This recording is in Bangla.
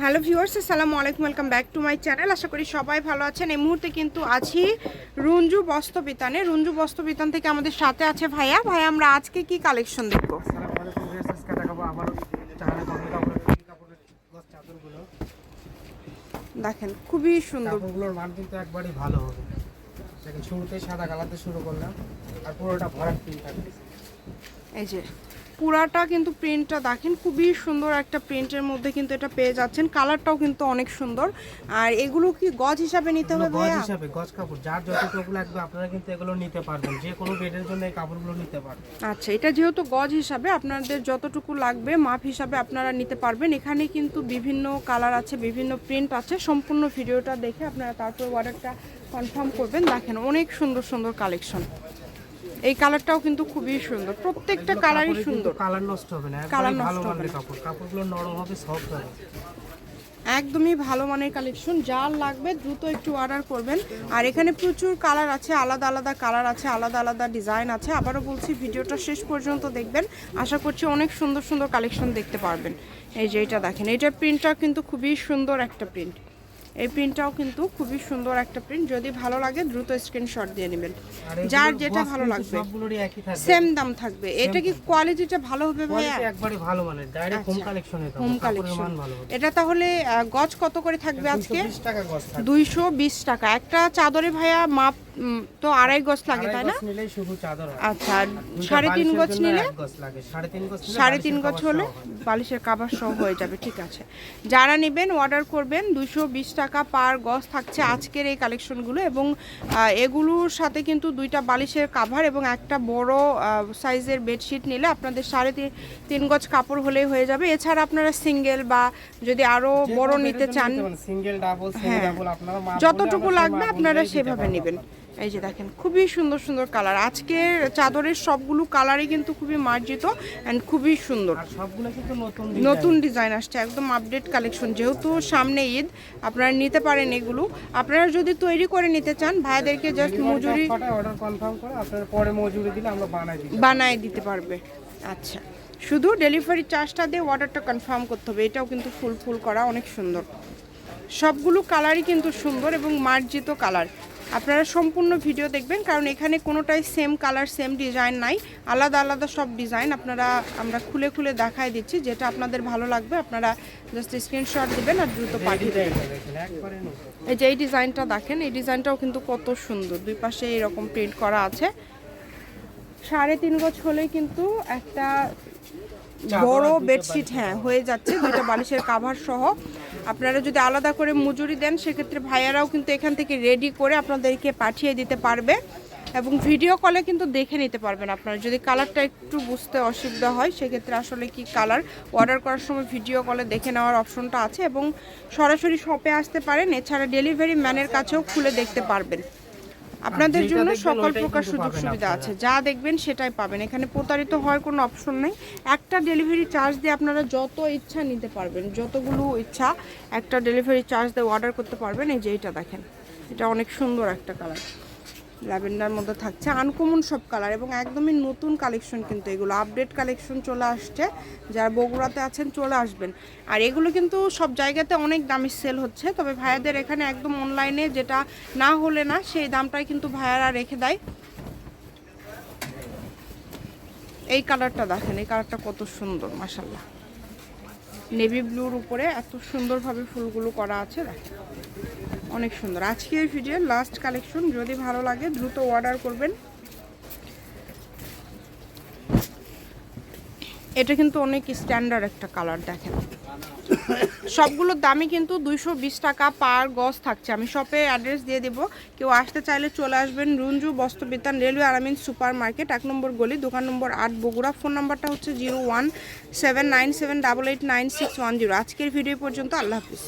হ্যালো ভিউয়ার্স আসসালামু আলাইকুম welcome back to my channel. আশা করি সবাই ভালো আছেন। এই মুহূর্তে কিন্তু আছি রঞ্জু বস্ত্রবিতানে রঞ্জু বস্ত্রবিতান থেকে আমাদের সাথে আছে ভাইয়া। ভাইয়া আমরা আজকে কি কালেকশন দেখব? দেখেন খুবই সুন্দর। কাপড়গুলোর মান কিন্তু একবারই ভালো হবে। দেখেন শুরুতেই সাদা কালারতে শুরু করলাম আর পুরোটা ভরাট প্রিন্ট থাকবে এই যে পুরাটা কিন্তু প্রিন্টটা দেখেন খুবই সুন্দর একটা প্রিন্টের মধ্যে কিন্তু এটা পেয়ে যাচ্ছেন। কালারটাও কিন্তু অনেক সুন্দর। আর এগুলো কি গজ হিসাবে নিতে হবে গজ হিসাবে গজ কাপড়। যার যতটুকু লাগবে আপনারা কিন্তু এগুলো নিতে পারবেন। যে কোনো বেডের জন্য এই কাপড়গুলো নিতে পারবেন। আচ্ছা এটা যেহেতু গজ হিসাবে আপনাদের যতটুকু লাগবে মাপ হিসাবে আপনারা নিতে পারবেন। এখানে কিন্তু বিভিন্ন কালার আছে বিভিন্ন প্রিন্ট আছে। সম্পূর্ণ ভিডিওটা দেখে আপনারা তারপর অর্ডারটা কনফার্ম করবেন। দেখেন অনেক সুন্দর সুন্দর কালেকশন এই কালারটাও কিন্তু খুবই সুন্দর। প্রত্যেকটা কালারই সুন্দর। কালার নষ্ট হবে না ভালো নষ্ট হবে কাপড়। কাপড়গুলো নরম হবে সফট হবে। একদমই ভালো মানের কালেকশন যার লাগবে দ্রুত একটু অর্ডার করবেন। আর এখানে প্রচুর কালার আছে আলাদা আলাদা কালার আছে আলাদা আলাদা ডিজাইন আছে। আবারও বলছি ভিডিওটা শেষ পর্যন্ত দেখবেন। আশা করছি অনেক সুন্দর সুন্দর কালেকশন দেখতে পারবেন। এই যে এটা দেখেন এইটার প্রিন্টটা কিন্তু খুবই সুন্দর একটা প্রিন্ট এই প্রিন্টটাও কিন্তু খুবই সুন্দর একটা প্রিন্ট যদি ভালো লাগে দ্রুত স্ক্রিনশট দিয়ে নেবেন। যার যেটা ভালো লাগবে। সেম দাম থাকবে। এটা কি কোয়ালিটিটা ভালো হবে ভাইয়া? একবারই ভালো মানের। Direct home. কালেকশনে হোম কালেকশন ভালো হবে। এটা তাহলে গজ কত করে থাকবে আজকে? 220 টাকা গজ থাকবে। দুইশো বিশ টাকা। একটা চাদরে ভাইয়া মাপ তো আড়াই গজ লাগে তাই না? আচ্ছা সাড়ে তিন গজ নিলে? এক গজ লাগে। সাড়ে তিন গজ হলে। বালিশের কাবার সহ হয়ে যাবে ঠিক আছে যারা নেবেন অর্ডার করবেন দুশো বিশ টাকা পার গজ থাকছে আজকের এই কালেকশনগুলো এবং এগুলোর সাথে কিন্তু দুইটা বালিশের কাভার এবং একটা বড় সাইজের বেডশিট নিলে আপনাদের সাড়ে তিন- তিন গজ কাপড় হলেই হয়ে যাবে এছাড়া আপনারা সিঙ্গেল বা যদি আরও বড় নিতে চান সিঙ্গেল ডাবল হ্যাঁ। যতটুকু লাগবে আপনারা সেভাবে নেবেন। এই যে দেখেন খুবই সুন্দর সুন্দর কালার আজকের চাদরের সবগুলো কালারই কিন্তু খুবই মার্জিত অ্যান্ড খুবই সুন্দর। নতুন নতুন ডিজাইন আসছে একদম আপডেট কালেকশন যেহেতু সামনে ঈদ আপনারা নিতে পারেন এগুলো। আপনারা যদি তৈরি করে নিতে চান ভাইদেরকে জাস্ট মজুরি অর্ডার কনফার্ম করে আপনারা পরে মজুরি দিলে আমরা বানাই দিই বানায় দিতে পারবে। আচ্ছা শুধু ডেলিভারি চার্জটা দিয়ে অর্ডারটা কনফার্ম করতে হবে। এটাও কিন্তু ফুল ফুল করা অনেক সুন্দর। সবগুলো কালারই কিন্তু সুন্দর এবং মার্জিত কালার আপনারা সম্পূর্ণ ভিডিও দেখবেন কারণ এখানে কোনোটাই সেম কালার সেম ডিজাইন নাই। আলাদা আলাদা সব ডিজাইন আপনারা আমরা খুলে খুলে দেখাই দিচ্ছি যেটা আপনাদের ভালো লাগবে আপনারা জাস্ট স্ক্রিনশট দিবেন আর দ্রুত পাঠিয়ে দেবেন। এই যে এই ডিজাইনটা দেখেন এই ডিজাইনটাও কিন্তু কত সুন্দর দুই পাশে এরকম প্রিন্ট করা আছে। সাড়ে তিন গজ হলেই কিন্তু একটা বড় বেডশিট হ্যাঁ হয়ে যাচ্ছে দুইটা বালিশের কাভার সহ। আপনারা যদি আলাদা করে মজুরি দেন, সেক্ষেত্রে ভাইয়ারাও কিন্তু এখান থেকে রেডি করে আপনাদেরকে পাঠিয়ে দিতে পারবে এবং ভিডিও কলে কিন্তু দেখে নিতে পারবেন আপনারা। যদি কালারটা একটু বুঝতে অসুবিধা হয়, সেক্ষেত্রে আসলে কি কালার অর্ডার করার সময় ভিডিও কলে দেখে নেওয়ার অপশনটা আছে এবং সরাসরি শপে আসতে পারেন। এছাড়া ডেলিভারি ম্যানের কাছেও খুলে দেখতে পারবেন। আপনাদের জন্য সকল প্রকার সুযোগ সুবিধা আছে। যা দেখবেন সেটাই পাবেন। এখানে প্রতারিত হওয়ার কোনো অপশন নেই। একটা ডেলিভারি চার্জ দিয়ে আপনারা যত ইচ্ছা নিতে পারবেন যতগুলো ইচ্ছা একটা ডেলিভারি চার্জ দিয়ে অর্ডার করতে পারবেন। এই যে এটা দেখেন। এটা অনেক সুন্দর একটা কালার ল্যাভেন্ডার মধ্যে থাকছে। আনকমন সব কালার এবং একদমই নতুন কালেকশন কিন্তু এগুলো। আপডেট কালেকশন চলে আসছে। যারা বগুড়াতে আছেন চলে আসবেন। আর এগুলো কিন্তু সব জায়গাতে অনেক দামি সেল হচ্ছে। তবে ভাইয়াদের এখানে একদম অনলাইনে যেটা না হলে না, সেই দামটাই কিন্তু ভাইয়ারা রেখে দেয়। এই কালারটা দেখেন, এই কালারটা কত সুন্দর মাসাল্লাহ নেভি ব্লুর উপরে এত সুন্দরভাবে ফুলগুলো করা আছে, দেখেন। অনেক সুন্দর। আজকের ভিডিওর লাস্ট কালেকশন যদি ভালো লাগে দ্রুত অর্ডার করবেন। এটা কিন্তু অনেক স্ট্যান্ডার্ড একটা কালার দেখেন। সবগুলোর দামই কিন্তু দুইশো বিশ টাকা পার গজ থাকছে। আমি শপে অ্যাড্রেস দিয়ে দেবো। কেউ আসতে চাইলে চলে আসবেন রুঞ্জু বস্ত্রবিতান রেলওয়ে আরামিন সুপার মার্কেট এক নম্বর গলি, দোকান নম্বর আট বগুড়া। ফোন নাম্বারটা হচ্ছে zero one seven nine seven double eight nine six one zero. আজকের ভিডিও পর্যন্ত আল্লাহ হাফিজ।